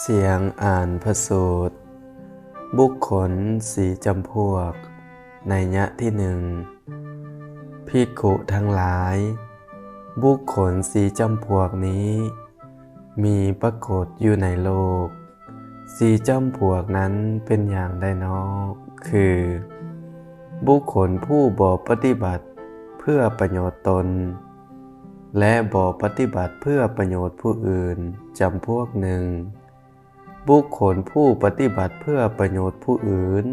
เสียงอ่านพระสูตร บุคคลสีจำพวก ในยะที่หนึ่งพิกขุทั้งหลาย บุคคลสีจำพวกนี้ มีปรากฏอยู่ในโลก สีจำพวกนั้นเป็นอย่างใดนอคือ บุคคลผู้บ่ปฏิบัติเพื่อประโยชน์ตน และบ่ปฏิบัติเพื่อประโยชน์ผู้อื่นจำพวกหนึ่ง บุคคลผู้ปฏิบัติเพื่อประโยชน์ผู้อื่น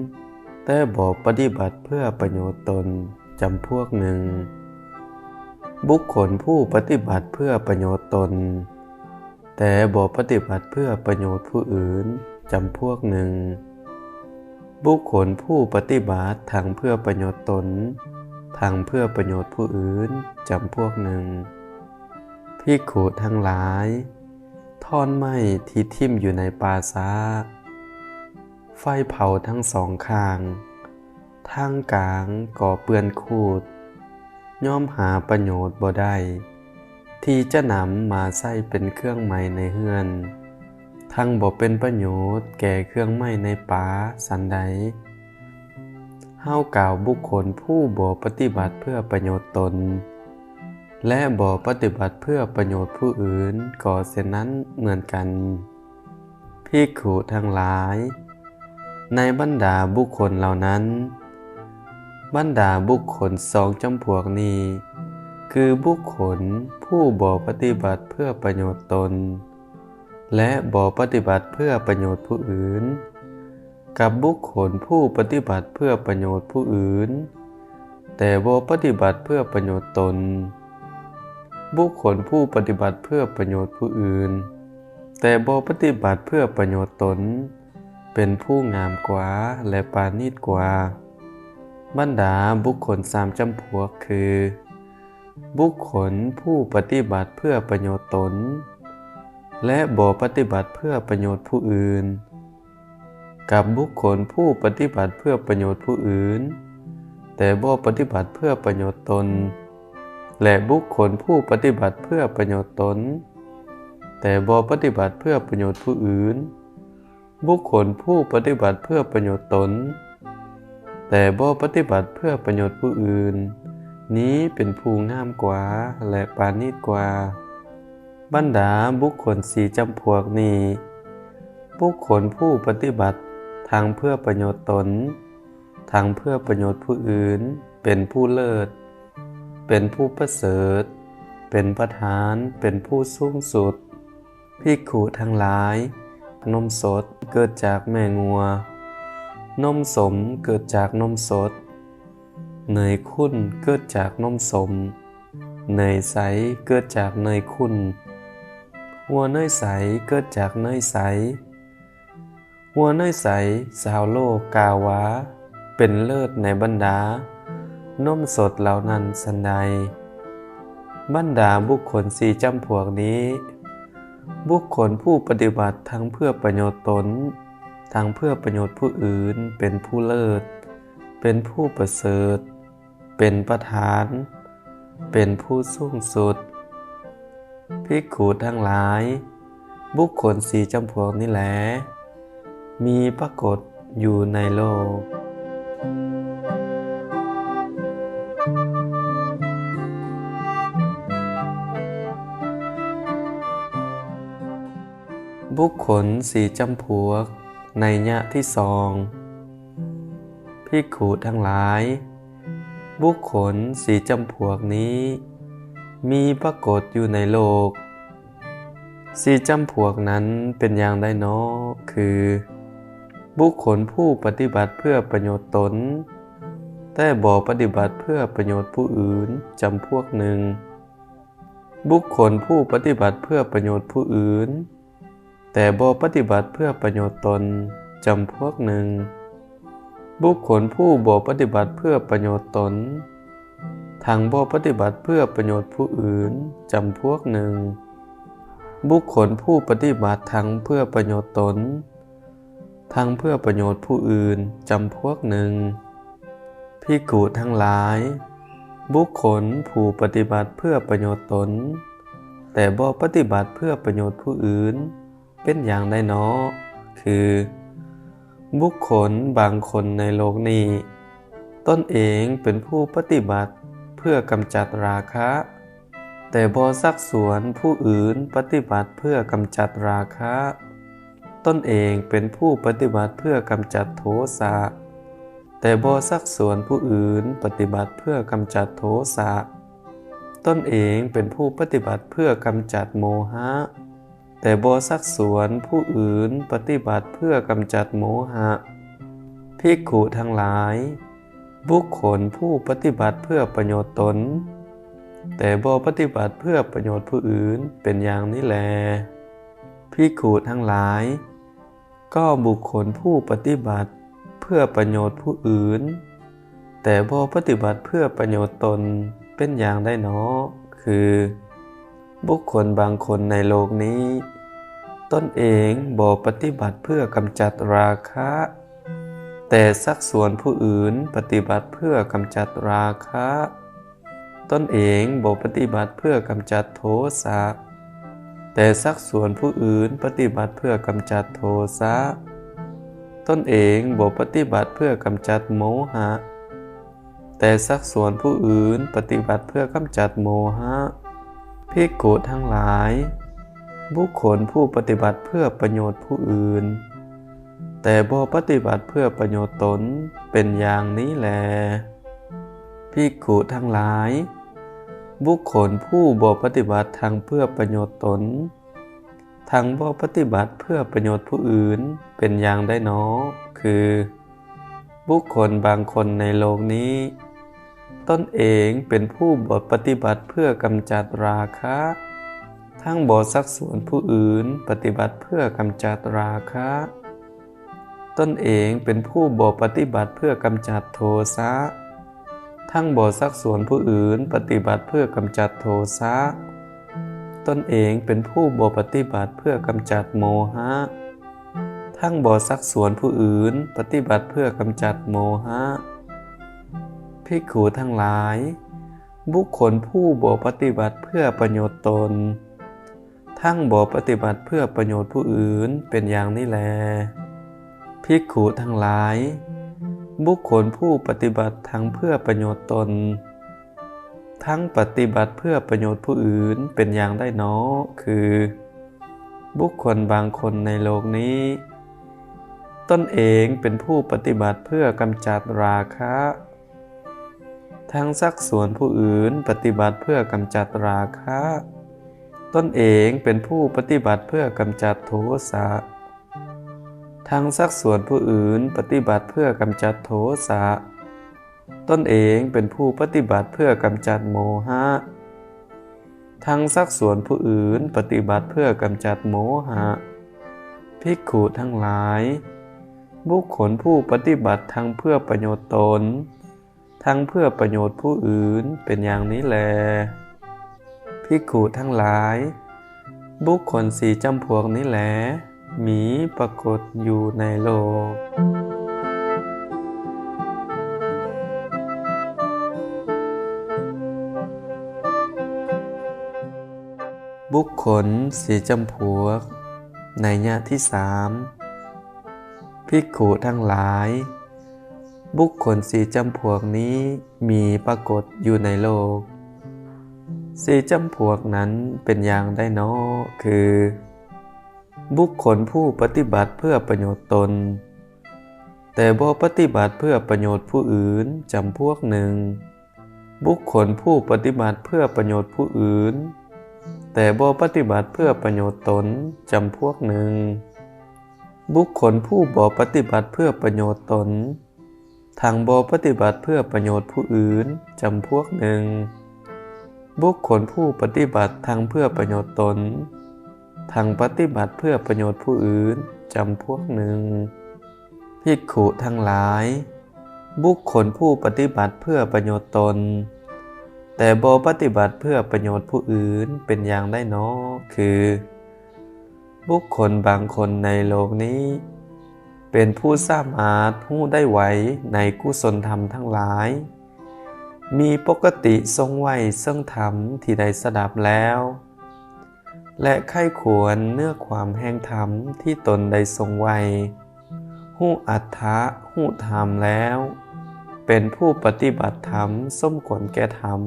แต่บ่ปฏิบัติเพื่อประโยชน์ตนจำพวกหนึ่ง บุคคลผู้ปฏิบัติเพื่อประโยชน์ตน แต่บ่ปฏิบัติเพื่อประโยชน์ผู้อื่นจำพวกหนึ่ง บุคคลผู้ปฏิบัติทางเพื่อประโยชน์ตนทางเพื่อประโยชน์ผู้อื่นจำพวกหนึ่งพิขุทั้งหลาย ท่อนไม้ที่ทิ่มอยู่ในปาซาไฟเผาทั้งสองข้าง ทางกลางก่อเปือนคูด ย่อมหาประโยชน์บ่ได้ ที่จะนำมาใส่เป็นเครื่องไม้ในเฮือน ทั้งบ่เป็นประโยชน์แก่เครื่องไม้ในป่าสันใดเฮากล่าวบุคคลผู้บ่ปฏิบัติเพื่อประโยชน์ตน และบ่ปฏิบัติเพื่อประโยชน์ผู้อื่นก็เช่นนั้นเหมือนกันภิกขุทั้งหลาย ในบรรดาบุคคลเหล่านั้น บรรดาบุคคลสองจำพวกนี้ คือบุคคลผู้บ่ปฏิบัติเพื่อประโยชน์ตน และบ่ปฏิบัติเพื่อประโยชน์ผู้อื่น กับบุคคลผู้ปฏิบัติเพื่อประโยชน์ผู้อื่น แต่บ่ปฏิบัติเพื่อประโยชน์ตน บุคคลผู้ปฏิบัติเพื่อประโยชน์ผู้อื่น แต่บ่ปฏิบัติเพื่อประโยชน์ตน เป็นผู้งามกว่าและปานีตกว่าบรรดาบุคคลสามจำพวกคือ บุคคลผู้ปฏิบัติเพื่อประโยชน์ตน และบ่ปฏิบัติเพื่อประโยชน์ผู้อื่น กับบุคคลผู้ปฏิบัติเพื่อประโยชน์ผู้อื่น แต่บ่ปฏิบัติเพื่อประโยชน์ตน และบุคคลผู้ปฏิบัติเพื่อประโยชน์ตน แต่บ่ปฏิบัติเพื่อประโยชน์ผู้อื่น บุคคลผู้ปฏิบัติเพื่อประโยชน์ตน แต่บ่ปฏิบัติเพื่อประโยชน์ผู้อื่น นี้เป็นผู้งามกว่าและปานีกว่า บรรดาบุคคลสีจำพวกนี้ บุคคลผู้ปฏิบัติทางเพื่อประโยชน์ตน ทางเพื่อประโยชน์ผู้อื่นเป็นผู้เลิศ เป็นผู้ประเสริฐ เป็นประธาน เป็นผู้สูงสุดภิกขุทั้งหลาย นมสดเกิดจากแม่งัว นมสมเกิดจากนมสด เนยข้นเกิดจากนมสม เนยใสเกิดจากเนยข้นหัวเนยใสเกิดจากเนยใส หัวเนยใสสาวโลกกาวา เป็นเลิศในบรรดา นมสดเหล่านั้นสันใดบรรดาบุคคลสี่จำพวกนี้ บุคคลผู้ปฏิบัติทั้งเพื่อประโยชน์ตนทั้งเพื่อประโยชน์ผู้อื่น เป็นผู้เลิศ เป็นผู้ประเสริฐ เป็นประธาน เป็นผู้สูงสุดภิกขุทั้งหลาย บุคคลสี่จำพวกนี้แหละมีปรากฏอยู่ในโลก บุคคลสี่จำพวก ในยะที่สองภิกขุทั้งหลาย บุคคลสี่จำพวกนี้ มีปรากฏอยู่ในโลก สี่จำพวกนั้นเป็นอย่างใดเนาะคือ บุคคลผู้ปฏิบัติเพื่อประโยชน์ตน แต่บ่ปฏิบัติเพื่อประโยชน์ผู้อื่นจำพวกหนึ่ง บุคคลผู้ปฏิบัติเพื่อประโยชน์ผู้อื่น แต่บ่ปฏิบัติเพื่อประโยชน์ตนจำพวกหนึ่ง บุคคลผู้บ่ปฏิบัติเพื่อประโยชน์ตนทางบ่ปฏิบัติเพื่อประโยชน์ผู้อื่นจำพวกหนึ่ง บุคคลผู้ปฏิบัติทางเพื่อประโยชน์ตนทางเพื่อประโยชน์ผู้อื่นจำพวกหนึ่งพิกุทั้งหลาย บุคคลผู้ปฏิบัติเพื่อประโยชน์ตน แต่บ่ปฏิบัติเพื่อประโยชน์ผู้อื่น เป็นอย่างได้เนาะคือ บุคคลบางคนในโลกนี้ตนเองเป็นผู้ปฏิบัติเพื่อกำจัดราคะ แต่บ่ซักสวนผู้อื่นปฏิบัติเพื่อกำจัดราคะตนเองเป็นผู้ปฏิบัติเพื่อกำจัดโทสะแต่บ่ซักสวนผู้อื่นปฏิบัติเพื่อกำจัดโทสะตนเองเป็นผู้ปฏิบัติเพื่อกำจัดโมหะ แต่บ่ซักสวนผู้อื่นปฏิบัติเพื่อกำจัดโมหะ ภิกขุทั้งหลาย บุคคลผู้ปฏิบัติเพื่อประโยชน์ตน แต่บปฏิบัติเพื่อประโยชน์ผู้อื่นเป็นอย่างนี้แล ภิกขุทั้งหลาย ก็บุคคลผู้ปฏิบัติเพื่อประโยชน์ผู้อื่น แต่บปฏิบัติเพื่อประโยชน์ตนเป็นอย่างได้เนาะคือ บุคคลบางคนในโลกนี้ ตนเองบ่ปฏิบัติเพื่อกำจัดราคะ แต่สักส่วนผู้อื่นปฏิบัติเพื่อกำจัดราคะ ตนเองบ่ปฏิบัติเพื่อกำจัดโทสะแต่สักส่วนผู้อื่นปฏิบัติเพื่อกำจัดโทสะตนเองบ่ปฏิบัติเพื่อกำจัดโมหะ แต่สักส่วนผู้อื่นปฏิบัติเพื่อกำจัดโมหะภิกขุทั้งหลาย บุคคลผู้ปฏิบัติเพื่อประโยชน์ผู้อื่น แต่บ่ปฏิบัติเพื่อประโยชน์ตนเป็นอย่างนี้แลภิกขุทั้งหลาย บุคคลผู้บ่ปฏิบัติทางเพื่อประโยชน์ตนทางบ่ปฏิบัติเพื่อประโยชน์ผู้อื่นเป็นอย่างได้เนาะคือ บุคคลบางคนในโลกนี้ตนเองเป็นผู้บ่ปฏิบัติเพื่อกำจัดราคะ ทั้งบ่สักส่วนผู้อื่นปฏิบัติเพื่อกำจัดราคะตนเองเป็นผู้บ่ปฏิบัติเพื่อกำจัดโทสะ ทั้งบ่สักส่วนผู้อื่นปฏิบัติเพื่อกำจัดโทสะตนเองเป็นผู้บ่ปฏิบัติเพื่อกำจัดโมหะ ทั้งบ่สักส่วนผู้อื่นปฏิบัติเพื่อกำจัดโมหะภิกขุทั้งหลาย บุคคลผู้บ่ปฏิบัติเพื่อประโยชน์ตน ทั้งบ่ปฏิบัติเพื่อประโยชน์ผู้อื่นเป็นอย่างนี้แลภิกขุทั้งหลาย บุคคลผู้ปฏิบัติทั้งเพื่อประโยชน์ตน ทั้งปฏิบัติเพื่อประโยชน์ผู้อื่นเป็นอย่างได้เนาะคือ บุคคลบางคนในโลกนี้ ตนเองเป็นผู้ปฏิบัติเพื่อกำจัดราคะ ทั้งสักส่วนผู้อื่นปฏิบัติเพื่อกำจัดราคะ ตนเองเป็นผู้ปฏิบัติเพื่อกำจัดโทสะทั้งสักส่วนผู้อื่นปฏิบัติเพื่อกำจัดโทสะตนเองเป็นผู้ปฏิบัติเพื่อกำจัดโมหะทั้งสักส่วนผู้อื่นปฏิบัติเพื่อกำจัดโมหะภิกขุทั้งหลาย บุคคลผู้ปฏิบัติทั้งเพื่อประโยชน์ตน ทั้งเพื่อประโยชน์ผู้อื่นเป็นอย่างนี้แล ภิกขุทั้งหลาย บุคคลสี่จำพวกนี้แหละมีปรากฏอยู่ในโลก บุคคลสีจำพวก ในยะที่สามภิกขุทั้งหลาย บุคคลสีจำพวกนี้มีปรากฏอยู่ในโลก สี่จำพวกนั้นเป็นอย่างได้เนอคือ บุคคลผู้ปฏิบัติเพื่อประโยชน์ตน แต่บ่ปฏิบัติเพื่อประโยชน์ผู้อื่นจำพวกหนึ่ง บุคคลผู้ปฏิบัติเพื่อประโยชน์ผู้อื่น แต่บ่ปฏิบัติเพื่อประโยชน์ตนจำพวกหนึ่ง บุคคลผู้บ่ปฏิบัติเพื่อประโยชน์ตนทางบ่ปฏิบัติเพื่อประโยชน์ผู้อื่นจำพวกหนึ่ง บุคคลผู้ปฏิบัติทางเพื่อประโยชน์ตนทางปฏิบัติเพื่อประโยชน์ผู้อื่นจำพวกหนึ่งภิกขุทั้งหลาย บุคคลผู้ปฏิบัติเพื่อประโยชน์ตน แต่บปฏิบัติเพื่อประโยชน์ผู้อื่นเป็นอย่างได้เนาะคือ บุคคลบางคนในโลกนี้ เป็นผู้สามารถรู้ได้ไหวในกุศลธรรมทั้งหลาย มีปกติทรงไหวซึ่งธรรมที่ได้สดับแล้ว และไข้ควรเนื้อความแห่งธรรมที่ตนได้ทรงไหวหู้อัฏฐะหู้ธรรมแล้ว เป็นผู้ปฏิบัติธรรมส้มควรแก่ธรรม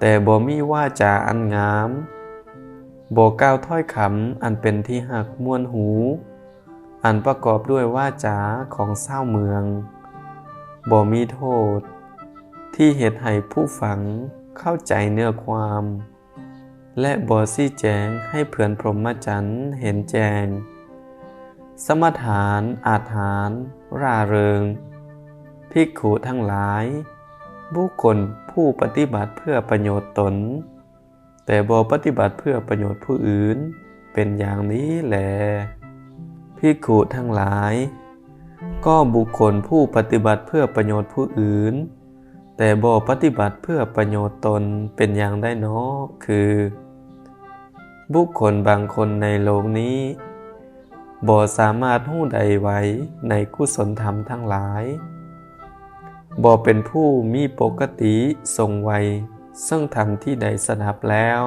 แต่บ่มีว่าจาอันงามบ่กล่าวถ้อยคำอันเป็นที่หักมวนหู อันประกอบด้วยว่าจาของเศร้าเมืองบ่มีโทษ ที่เหตุให้ผู้ฟังเข้าใจเนื้อความ และบ่ซี่แจงให้เพื่อนพรหมจรรย์เห็นแจง สมถานอาถานร่าเริงภิกขุทั้งหลาย บุคคลผู้ปฏิบัติเพื่อประโยชน์ตน แต่บ่ปฏิบัติเพื่อประโยชน์ผู้อื่น เป็นอย่างนี้แหละภิกขุทั้งหลาย ก็บุคคลผู้ปฏิบัติเพื่อประโยชน์ผู้อื่น แต่บ่ปฏิบัติเพื่อประโยชน์ตนเป็นอย่างได้เนาะคือ บุคคลบางคนในโลกนี้บ่สามารถหู้ใดไว้ในกุศลธรรมทั้งหลายบ่เป็นผู้มีปกติทรงไวซึ่งธรรมที่ใดสดับแล้ว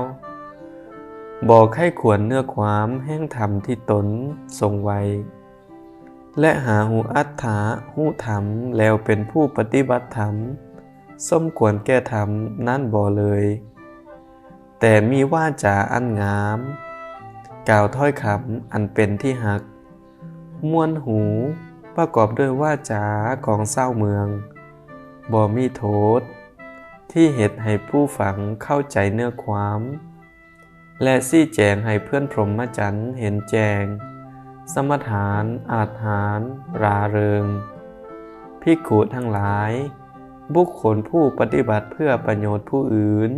บ่ไข้ควรเนื้อความแห่งธรรมที่ตนทรงไวและหาหูอัตถาหูธรรมแล้วเป็นผู้ปฏิบัติธรรม สมควรแก้ธรรมนั่นบ่เลย แต่มีว่าจาอันงาม กล่าวถ้อยคำอันเป็นที่หัก มวนหูประกอบด้วยว่าจาของเศร้าเมือง บ่มีโทษ ที่เหตุให้ผู้ฟังเข้าใจเนื้อความ และซี่แจงให้เพื่อนพรหมจรรย์เห็นแจง สมถานอาถานราเริงพิกขุทั้งหลาย บุคคลผู้ปฏิบัติเพื่อประโยชน์ผู้อื่น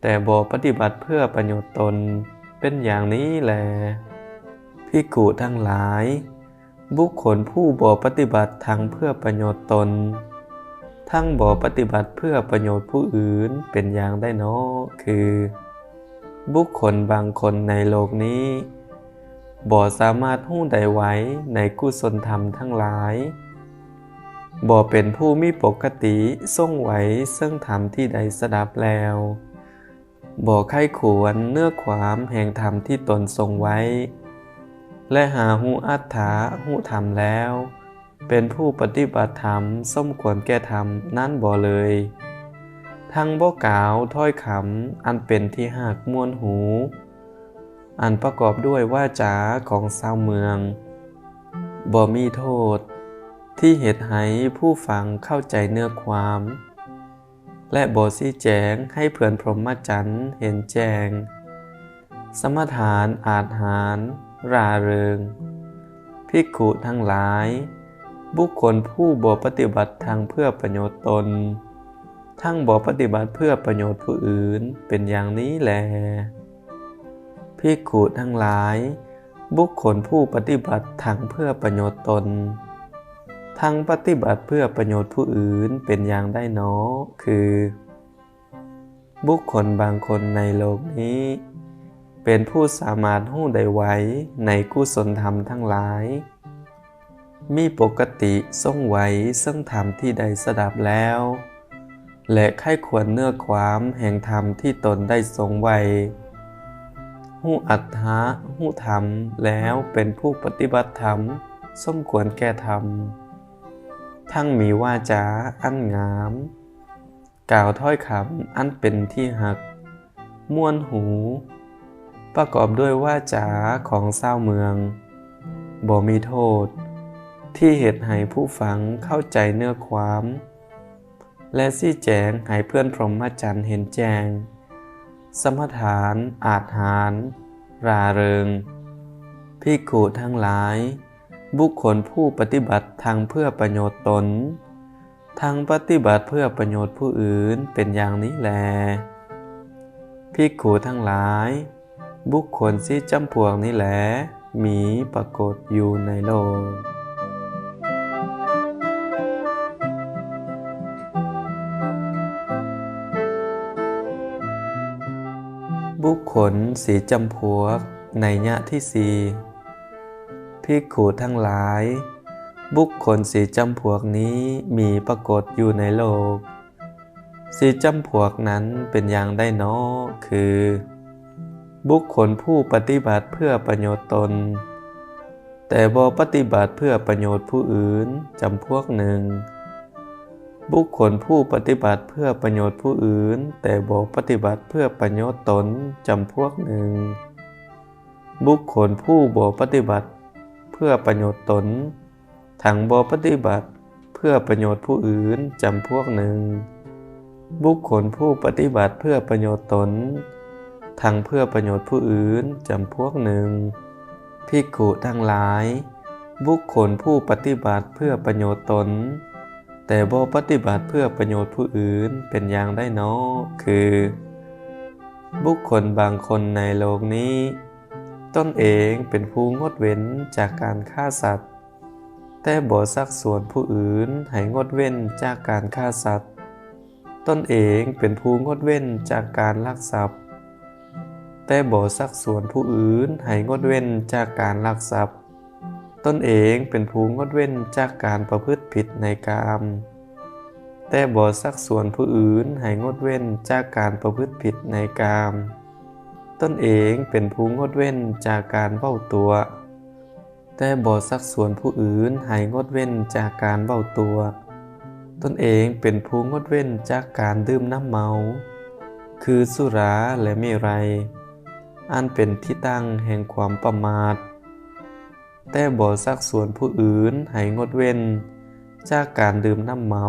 แต่บ่ปฏิบัติเพื่อประโยชน์ตนเป็นอย่างนี้แหลพิกขุทั้งหลาย บุคคลผู้บ่ปฏิบัติทางเพื่อประโยชน์ตน ทั้งบ่ปฏิบัติเพื่อประโยชน์ผู้อื่นเป็นอย่างได้เนาะคือ บุคคลบางคนในโลกนี้บ่สามารถหู้ใดไว้ในกุศลธรรมทั้งหลาย บ่เป็นผู้มีปกติทรงไหวซึ่งธรรมที่ใดสดับแล้วบ่ไข้ควรเนื้อความแห่งธรรมที่ตนทรงไว้ และหาหูอัตถาหูธรรมแล้ว เป็นผู้ปฏิบัติธรรมสมควรแก่ธรรมนั่นบ่เลย ทั้งบ่กล่าวถ้อยคำอันเป็นที่หักมวนหู อันประกอบด้วยว่าจาของชาวเมืองบ่มีโทษ ที่เหตุให้ผู้ฟังเข้าใจเนื้อความ และบ่ซี่แจงให้เพื่อนพรหมจรรย์เห็นแจง สมถานอาถานราเริง ภิกขุทั้งหลาย บุคคลผู้บ่ปฏิบัติทางเพื่อประโยชน์ตน ทั้งบ่ปฏิบัติเพื่อประโยชน์ผู้อื่นเป็นอย่างนี้แลภิกขุทั้งหลาย บุคคลผู้ปฏิบัติทางเพื่อประโยชน์ตน ทั้งปฏิบัติเพื่อประโยชน์ผู้อื่นเป็นอย่างได้เนาะคือ บุคคลบางคนในโลกนี้ เป็นผู้สามารถหู้ได้ไว้ในกุศลธรรมทั้งหลาย มีปกติทรงไว้ซึ่งธรรมที่ใดสดับแล้ว และไข้ควรเนื้อความแห่งธรรมที่ตนได้ทรงไว้หู้อัตถะหู้ธรรมแล้วเป็นผู้ปฏิบัติธรรมสมควรแก่ธรรม ทั้งมีว่าจาอันงาม กล่าวถ้อยคำอันเป็นที่หักมวนหู ประกอบด้วยว่าจาของเศร้าเมืองบ่มีโทษ ที่เหตุให้ผู้ฟังเข้าใจเนื้อความ และซี่แจงให้เพื่อนพรหมจรรย์เห็นแจง สมถานอาถานราเริงภิกขุทั้งหลาย บุคคลผู้ปฏิบัติทางเพื่อประโยชน์ตนทางปฏิบัติเพื่อประโยชน์ผู้อื่นเป็นอย่างนี้แลภิกขุทั้งหลาย บุคคลที่จำพวกนี้แหละมีปรากฏอยู่ในโลก บุคคลสีจำพวกในยะที่สี่ ภิกขุทั้งหลาย บุคคลสีจำพวกนี้มีปรากฏอยู่ในโลก สีจำพวกนั้นเป็นอย่างได้เนอคือ บุคคลผู้ปฏิบัติเพื่อประโยชน์ตน แต่บ่ปฏิบัติเพื่อประโยชน์ผู้อื่นจำพวกหนึ่ง บุคคลผู้ปฏิบัติเพื่อประโยชน์ผู้อื่น แต่บ่ปฏิบัติเพื่อประโยชน์ตนจำพวกหนึ่งบุคคลผู้บ่ปฏิบัติ เพื่อประโยชน์ตนทั้งบ่ปฏิบัติ เพื่อประโยชน์ผู้อื่นจำพวกหนึ่ง บุคคลผู้ปฏิบัติเพื่อประโยชน์ตน ทั้งเพื่อประโยชน์ผู้อื่นจำพวกหนึ่งภิกขุทั้งหลาย บุคคลผู้ปฏิบัติเพื่อประโยชน์ตน แต่บ่ปฏิบัติเพื่อประโยชน์ผู้อื่นเป็นอย่างได้เนาะคือ บุคคลบางคนในโลกนี้ ตนเองเป็นผู้งดเว้นจากการฆ่าสัตว์ แต่บ่ซักส่วนผู้อื่นให้งดเว้นจากการฆ่าสัตว์ ตนเองเป็นผู้งดเว้นจากการลักทรัพย์ แต่บ่ซักส่วนผู้อื่นให้งดเว้นจากการลักทรัพย์ ตนเองเป็นผู้งดเว้นจากการประพฤติผิดในกาม แต่บ่ซักส่วนผู้อื่นให้งดเว้นจากการประพฤติผิดในกาม ตนเองเป็นผู้งดเว้นจากการเว้าตัว แต่บ่ซักส่วนผู้อื่นให้งดเว้นจากการเว้าตัว ตนเองเป็นผู้งดเว้นจากการดื่มน้ำเมา คือสุราและเมรัยอันเป็นที่ตั้งแห่งความประมาท แต่บ่ซักส่วนผู้อื่นให้งดเว้น จากการดื่มน้ำเมา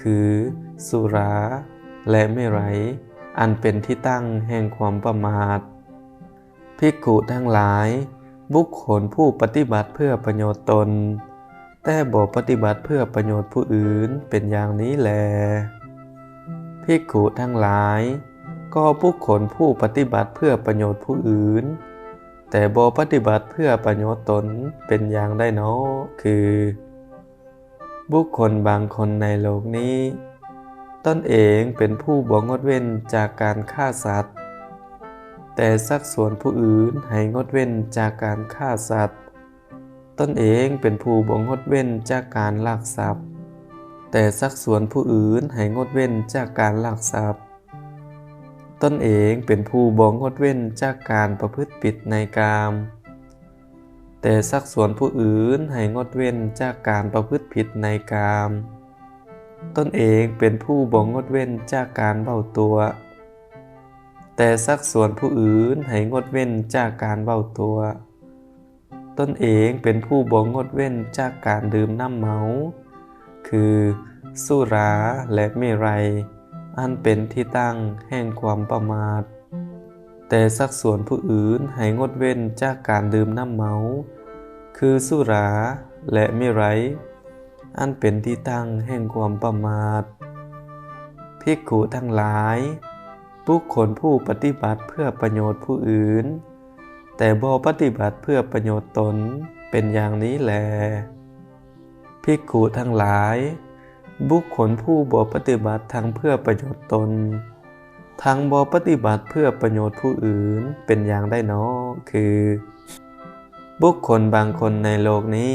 คือสุราและเมรัย อันเป็นที่ตั้งแห่งความประมาท ภิกขุทั้งหลาย บุคคลผู้ปฏิบัติเพื่อประโยชน์ตน แต่บ่ปฏิบัติเพื่อประโยชน์ผู้อื่นเป็นอย่างนี้แล ภิกขุทั้งหลาย ก็บุคคลผู้ปฏิบัติเพื่อประโยชน์ผู้อื่น แต่บ่ปฏิบัติเพื่อประโยชน์ตนเป็นอย่างได้เนาะคือ บุคคลบางคนในโลกนี้ ตนเองเป็นผู้บ่งดเว้นจากการฆ่าสัตว์ แต่สักส่วนผู้อื่นให้งดเว้นจากการฆ่าสัตว์ ตนเองเป็นผู้บ่งดเว้นจากการลักทรัพย์ แต่สักส่วนผู้อื่นให้งดเว้นจากการลักทรัพย์ ตนเองเป็นผู้บ่งดเว้นจากการประพฤติผิดในกาม แต่สักส่วนผู้อื่นให้งดเว้นจากการประพฤติผิดในกาม ตนเองเป็นผู้บ่งดเว้นจากการเบ้าตัว แต่สักส่วนผู้อื่นให้งดเว้นจากการเบ้าตัว ตนเองเป็นผู้บ่งดเว้นจากการดื่มน้ำเมา คือสุราและเมรัย อันเป็นที่ตั้งแห่งความประมาท แต่สักส่วนผู้อื่นให้งดเว้นจากการดื่มน้ำเมา คือสุราและเมรัย อันเป็นที่ตั้งแห่งความประมาทภิกขุทั้งหลาย บุคคลผู้ปฏิบัติเพื่อประโยชน์ผู้อื่น แต่บ่ปฏิบัติเพื่อประโยชน์ตนเป็นอย่างนี้แลภิกขุทั้งหลาย บุคคลผู้บ่ปฏิบัติทั้งเพื่อประโยชน์ตนทั้งบ่ปฏิบัติเพื่อประโยชน์ผู้อื่นเป็นอย่างได้เนาะคือ บุคคลบางคนในโลกนี้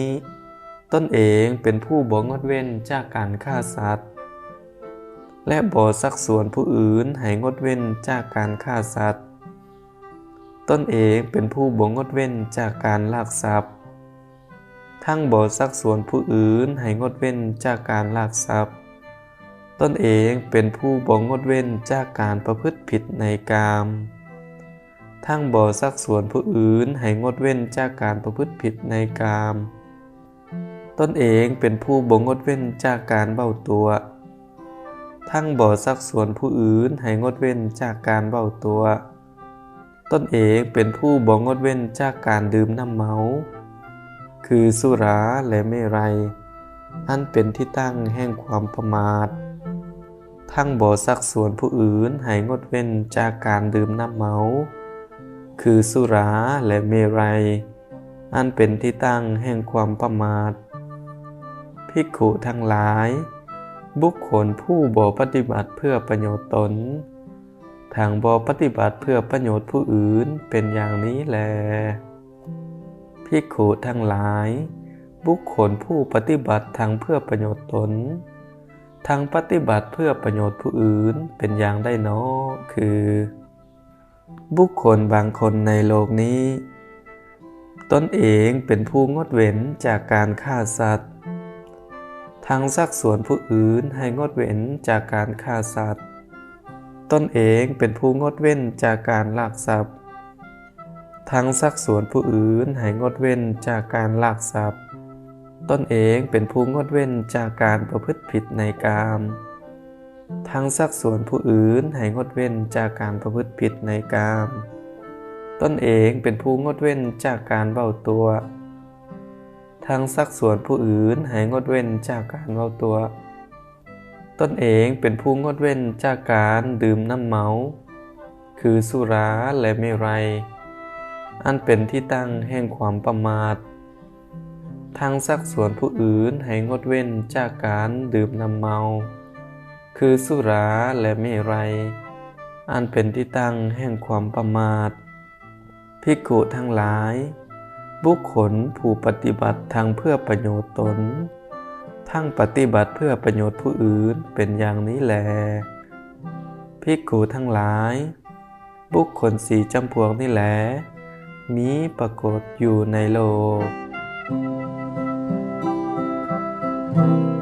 ตนเองเป็นผู้บ่งดเว้นจากการฆ่าสัตว์ และบ่สักส่วนผู้อื่นให้งดเว้นจากการฆ่าสัตว์ ตนเองเป็นผู้บ่งดเว้นจากการลักทรัพย์ ทั้งบ่สักส่วนผู้อื่นให้งดเว้นจากการลักทรัพย์ ตนเองเป็นผู้บ่งดเว้นจากการประพฤติผิดในกามทั้งบ่สักส่วนผู้อื่นให้งดเว้นจากการประพฤติผิดในกาม ตนเองเป็นผู้บ่งดเว้นจากการเบ้าตัว ทั้งบ่สักส่วนผู้อื่นให้งดเว้นจากการเบ้าตัว ตนเองเป็นผู้บ่งดเว้นจากการดื่มน้ำเมา คือสุราและเมรัยอันเป็นที่ตั้งแห่งความประมาท ทั้งบ่สักส่วนผู้อื่นให้งดเว้นจากการดื่มน้ำเมา คือสุราและเมรัยอันเป็นที่ตั้งแห่งความประมาท ภิกขุทั้งหลาย บุคคลผู้บ่ปฏิบัติเพื่อประโยชน์ตน ทางบ่ปฏิบัติเพื่อประโยชน์ผู้อื่นเป็นอย่างนี้แล ภิกขุทั้งหลาย บุคคลผู้ปฏิบัติทางเพื่อประโยชน์ตนทางปฏิบัติเพื่อประโยชน์ผู้อื่นเป็นอย่างได้เนาะคือ บุคคลบางคนในโลกนี้ ตนเองเป็นผู้งดเว้นจากการฆ่าสัตว์ ทั้งสักส่วนผู้อื่นให้งดเว้นจากการฆ่าสัตว์ตนเองเป็นผู้งดเว้นจากการลักทรัพย์ ทั้งสักส่วนผู้อื่นให้งดเว้นจากการลักทรัพย์ตนเองเป็นผู้งดเว้นจากการประพฤติผิดในกาม ทั้งสักส่วนผู้อื่นให้งดเว้นจากการประพฤติผิดในกามตนเองเป็นผู้งดเว้นจากการเบ้าตัว ทั้งสักส่วนผู้อื่นให้งดเว้นจากการเบ้าตัว ตนเองเป็นผู้งดเว้นจากการดื่มน้ำเมา คือสุราและเมรัย อันเป็นที่ตั้งแห่งความประมาท ทั้งสักส่วนผู้อื่นให้งดเว้นจากการดื่มน้ำเมา คือสุราและเมรัย อันเป็นที่ตั้งแห่งความประมาทภิกขุทั้งหลาย บุคคลผู้ปฏิบัติทางเพื่อประโยชน์ตน ทั้งปฏิบัติเพื่อประโยชน์ผู้อื่นเป็นอย่างนี้แหลภิกูทั้งหลาย บุคคลสี่จำพวกนี่แหลมีปรากฏอยู่ในโลก thank you